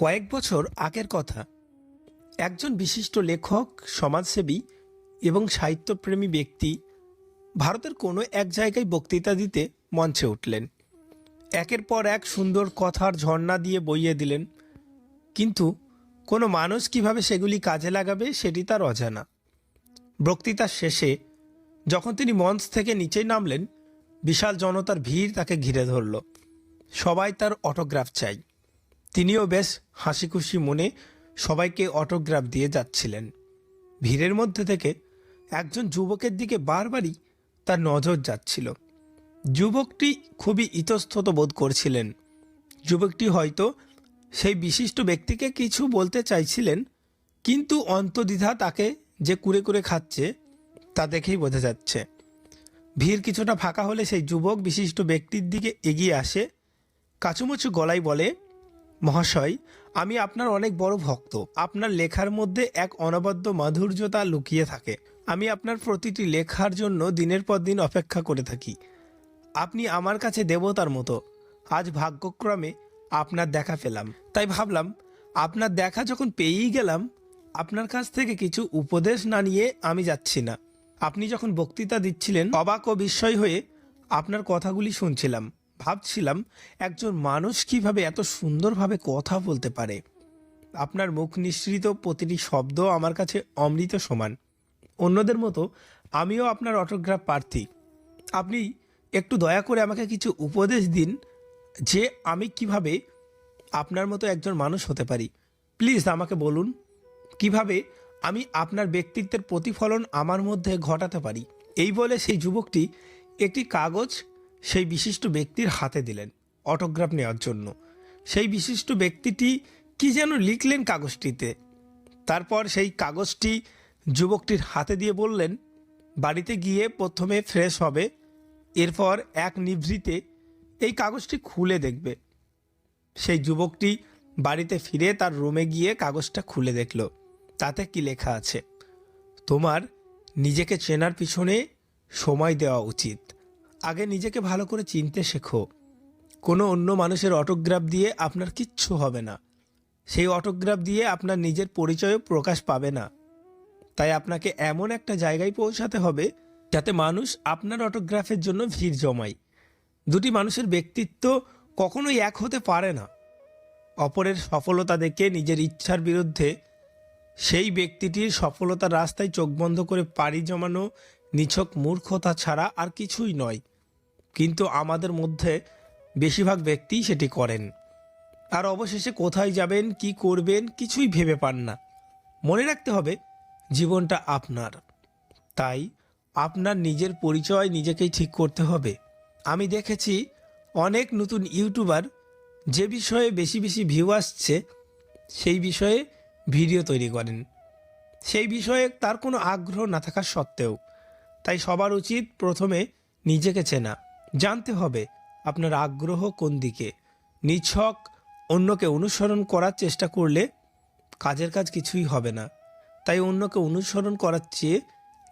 কয়েক বছর আগের কথা। একজন বিশিষ্ট লেখক, সমাজসেবী এবং সাহিত্যপ্রেমী ব্যক্তি ভারতের কোনো এক জায়গায় বক্তৃতা দিতে মঞ্চে উঠলেন। একের পর এক সুন্দর কথার ঝর্ণা দিয়ে বইয়ে দিলেন। কিন্তু কোনো মানুষ কীভাবে সেগুলি কাজে লাগাবে সেটি তার অজানা। বক্তৃতার শেষে যখন তিনি মঞ্চ থেকে নিচেই নামলেন, বিশাল জনতার ভিড় তাকে ঘিরে ধরল। সবাই তার অটোগ্রাফ চাই। তিনিও বেশ হাসি খুশি মনে সবাইকে অটোগ্রাফ দিয়ে যাচ্ছিলেন। ভিড়ের মধ্যে থেকে একজন যুবকের দিকে বারবারই তার নজর যাচ্ছিল। যুবকটি খুবই ইতস্তত বোধ করছিলেন। যুবকটি হয়তো সেই বিশিষ্ট ব্যক্তিকে কিছু বলতে চাইছিলেন, কিন্তু অন্তদ্বিধা তাকে যে কুরে কুরে খাচ্ছে তা দেখেই বোঝা যাচ্ছে। ভিড় কিছুটা ফাঁকা হলে সেই যুবক বিশিষ্ট ব্যক্তির দিকে এগিয়ে আসে, কাচুমুচু গলায় বলে মহাশয়, আমি আপনার অনেক বড় ভক্ত। আপনার লেখার মধ্যে এক অনবদ্য মাধুর্যতা লুকিয়ে থাকে। আমি আপনার প্রতিটি লেখার জন্য দিনের পর দিন অপেক্ষা করে থাকি। আপনি আমার কাছে দেবতার মতো। আজ ভাগ্যক্রমে আপনার দেখা পেলাম। তাই ভাবলাম, আপনার দেখা যখন পেয়েই গেলাম, আপনার কাছ থেকে কিছু উপদেশ না নিয়ে আমি যাচ্ছি না। আপনি যখন বক্তৃতা দিচ্ছিলেন, অবাক ও বিস্ময় হয়ে আপনার কথাগুলি শুনছিলাম। ভাবছিলাম একজন মানুষ কীভাবে এত সুন্দরভাবে কথা বলতে পারে। আপনার মুখ নিঃসৃত প্রতিটি শব্দ আমার কাছে অমৃত সমান। অন্যদের মতো আমিও আপনার অটোগ্রাফ প্রার্থী। আপনি একটু দয়া করে আমাকে কিছু উপদেশ দিন যে আমি কীভাবে আপনার মতো একজন মানুষ হতে পারি। প্লিজ আমাকে বলুন, কীভাবে আমি আপনার ব্যক্তিত্বের প্রতিফলন আমার মধ্যে ঘটাতে পারি? এই বলে সেই যুবকটি একটি কাগজ সেই বিশিষ্ট ব্যক্তির হাতে দিলেন অটোগ্রাফ নেওয়ার জন্য। সেই বিশিষ্ট ব্যক্তিটি কি যেন লিখলেন কাগজটিতে। তারপর সেই কাগজটি যুবকটির হাতে দিয়ে বললেন, বাড়িতে গিয়ে প্রথমে ফ্রেশ হবে, এরপর এক নিভৃতে এই কাগজটি খুলে দেখবে। সেই যুবকটি বাড়িতে ফিরে তার রুমে গিয়ে কাগজটা খুলে দেখল। তাতে কি লেখা আছে? তোমার নিজেকে চেনার পিছনে সময় দেওয়া উচিত। আগে নিজেকে ভালো করে চিনতে শেখো। কোনো অন্য মানুষের অটোগ্রাফ দিয়ে আপনার কিচ্ছু হবে না। সেই অটোগ্রাফ দিয়ে আপনার নিজের পরিচয়ও প্রকাশ পাবে না। তাই আপনাকে এমন একটা জায়গায় পৌঁছাতে হবে যাতে মানুষ আপনার অটোগ্রাফের জন্য ভিড় জমায়। দুটি মানুষের ব্যক্তিত্ব কখনোই এক হতে পারে না। অপরের সফলতা দেখে নিজের ইচ্ছার বিরুদ্ধে সেই ব্যক্তিটির সফলতার রাস্তায় চোখ বন্ধ করে পাড়ি জমানো নিছক মূর্খতা ছাড়া আর কিছুই নয়। কিন্তু আমাদের মধ্যে বেশিরভাগ ব্যক্তিই সেটি করেন। আর অবশেষে কোথায় যাবেন, কি করবেন, কিছুই ভেবে পান না। মনে রাখতে হবে, জীবনটা আপনার। তাই আপনার নিজের পরিচয় নিজেকেই ঠিক করতে হবে। আমি দেখেছি অনেক নতুন ইউটিউবার যে বিষয়ে বেশি বেশি ভিউ আসছে, সেই বিষয়ে ভিডিও তৈরি করেন। সেই বিষয়ে তার কোনো আগ্রহ না থাকা সত্ত্বেও, তাই সবার উচিত প্রথমে নিজেকে চেনা। জানতে হবে আপনার আগ্রহ কোন দিকে। নিছক অন্যকে অনুসরণ করার চেষ্টা করলে কাজের কাজ কিছুই হবে না। তাই অন্যকে অনুসরণ করার চেয়ে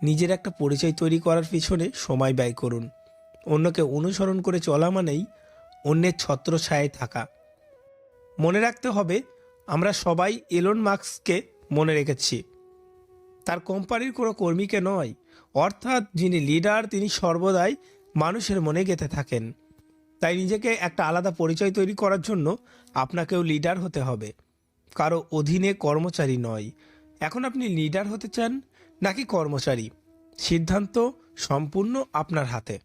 নিজের একটা পরিচয় তৈরি করার পিছনে সময় ব্যয় করুন। অন্যকে অনুসরণ করে চলা মানেই অন্যের ছত্র ছায়ায় থাকা। মনে রাখতে হবে আমরা সবাই এলন মার্কসকে মনে রেখেছি। তার কোম্পানির কোনো কর্মীকে নয়, অর্থাৎ যিনি লিডার তিনি সর্বদাই মানুষের মনে গেঁথে থাকেন। তাই নিজেকে একটা আলাদা পরিচয় তৈরি করার জন্য আপনাকেও লিডার হতে হবে। কারও অধীনে কর্মচারী নয়। এখন আপনি লিডার হতে চান নাকি কর্মচারী? সিদ্ধান্ত সম্পূর্ণ আপনার হাতে।